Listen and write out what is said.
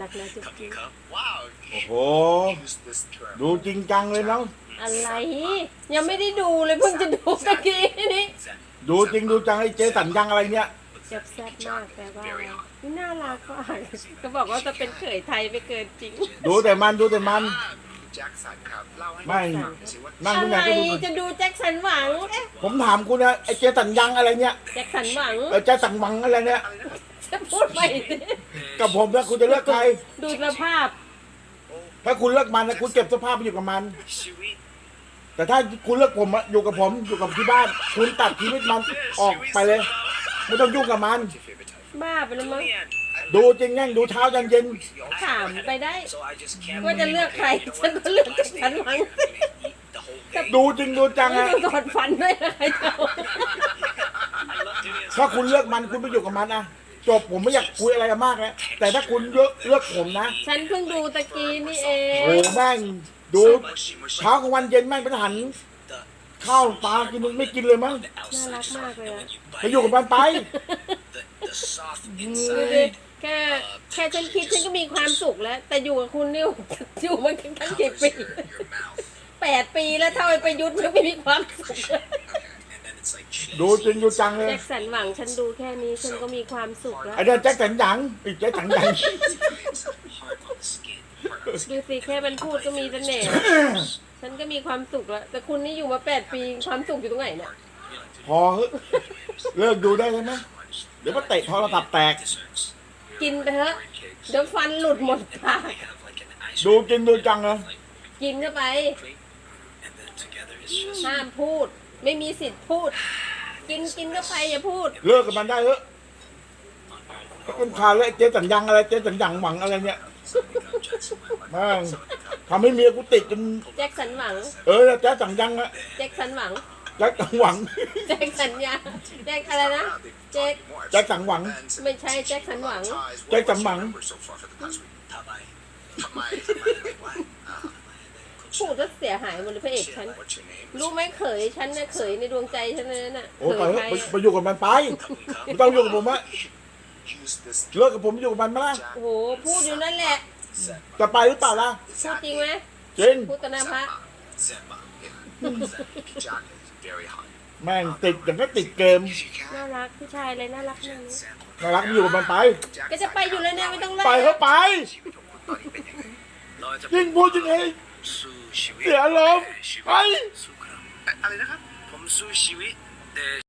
รักนะจุ๊บขอบคุจิ๊ณบครับว้าวโอ้โห use this term ดูจริงจังเลยเนาะอะไร ยังไม่ได้ดูเลยเพิ่งจะดูตะกี้นี่ดูจริงดูจังไอ้เจ๊สันยังอะไรเนี่ยเจ็บแซ่บมากแปลว่าอะไรนี่น่ารักมากก็บอกว่าจะเป็นเขยไทยไปเกินจริง ดูแต่มันดูแต่มัน แจ็คสันครับเล่าให้ไม่ ฟังหน่อยสิว่านั่งอะที่ไหนไรก็ดูจะดูแจ็คสันหวังเอ๊ะผมถามคุณนะไอ้เจ๊สันยังอะไรเนี่ยแจ็คสันหวังเออเจ๊สันหวังอะไรเนี่ยจะพูดไปสิกับผมนะคุณจะเลือกใคร ดูสภาพถ้าคุณเลือกมันนะคุณเก็บเสภาพไปอยู่กับมัน ชีวิตแต่ถ้าคุณเลือกผมอะอยู่กับผมอยู่กับที่บ้าน คุณตัดชีวิตมันออกไปเลย ไม่ต้องยุ่งกับมันที่ favorite type บ้าไปแล้วมั้ง ดูจริงแง่งดูเช้ายันเย็น ถามไปได้ So I just can't ว่าจะเลือกใครฉันก็เลือกแจ็คสันหวัง the whole day ดูจริงดูจังไม่อะดูถอดฟันด้วยนะไอ้เจ้า I love doing it ถ้าคุณเลือกมันคุณไปอยู่กับมันนะจบผมไม่อยากคุยอะไรกันมากแล้วแต่ถ้าคุณเลือกเลือกผมนะฉันเพิ่งดูตะกี้นี่เอโอ้งแม่งดู mushy mushy เช้ากลางวันเย็นแม่งเป็นหัน the ข้าวปลากินไม่กินเลยมั้ง the น่า outside รักมากเลยอะไปอยู่กับมันไป the the soft ดูดิ inside แค่แค่ฉันคิดฉันก็มีความสุขแล้ว แต่อยู่กับคุณนี่อยู่มาตั้งตั้งกี่ปี your your mouth แปดปีแล้วเท่าไอ้ประยุทธ์ยังไม่มีความสุขเลย and then it's like cheese ดูจริงดูจังเลยแจ็คสันหวังฉันดูแค่นี้ฉันก็มีความสุขแล้วไอ้เดินแจ็คสันหยังไอ้แจ็คสันหยัง It's hard on the skin hard on the ดูสิแค่มันพูดก็มีเสน่ห์ฉันก็มีความสุขแล้ว แต่คุณนี่อยู่มาแปดปีความสุขอยู่ตรงไหนเนี่ยพอเถอะเลิกดูได้แล้วไหมเดี๋ยวมาเตะโทรศัพท์แตก desserts กินไปเถอะเดี๋ยวฟันหลุดหมดปาก they have like an ice ดูจริงดูจังเลยกินเข้าไป cream and then together it's just ห้ามพูด ไม่มีสิทธิ์พูด กินกินเข้าไปอย่าพูด เลิกกับมันได้เถอะคุณขาดแล้วไอ้เจ๊สัญญังอะไรเจ๊สัญญังหวังอะไรเนี่ย become Jackson my life แม่งทำให้เมียกูติดจนแจ็คสันหวัง เออแจ๊คสัญญังอะ แจ็คสันหวัง แจ๊คสังหวัง แจ็คสัญญาแจ็คอะไรนะแจ็คแจ็คสังหวัง ไม่ใช่แจ็คสันหวัง แจ็คสันหวังทำไมทำไมว่าพูดแล้วเสียหายหมดเลยพระเอกฉัน What's your name รู้ไหมเขยฉันน่ะเขยในดวงใจฉันเลยน่ะโอ้เขไปยเถใครอะไปไปอยู่กับมันไปไม่ต้องอยู่กับผมอะ Use this เลิกกับผมอยู่กับมันไหมล่ะโอ้โหพูดอยู่นั่นแหละ จะไปหรือเปล่าล่ะพูดจริงไหมจริงพูดตนาพระ Zemba yeah Jack is very hot แม่งติดอย่างก็ติดเกม น่ารักผู้ชายเลยน่ารักมากเลยน่ารักอยู่กับมันไป ก็จะไปอยู่แล้วเนี่ยไม่ต้องไล่ไปเขาไปเราจะยิ่งพูดยิ่งเองสู้ชีวิตเสียอารมณ์ไปสู้ครับอะไรนะครับ ผมสู้ชีวิตแต่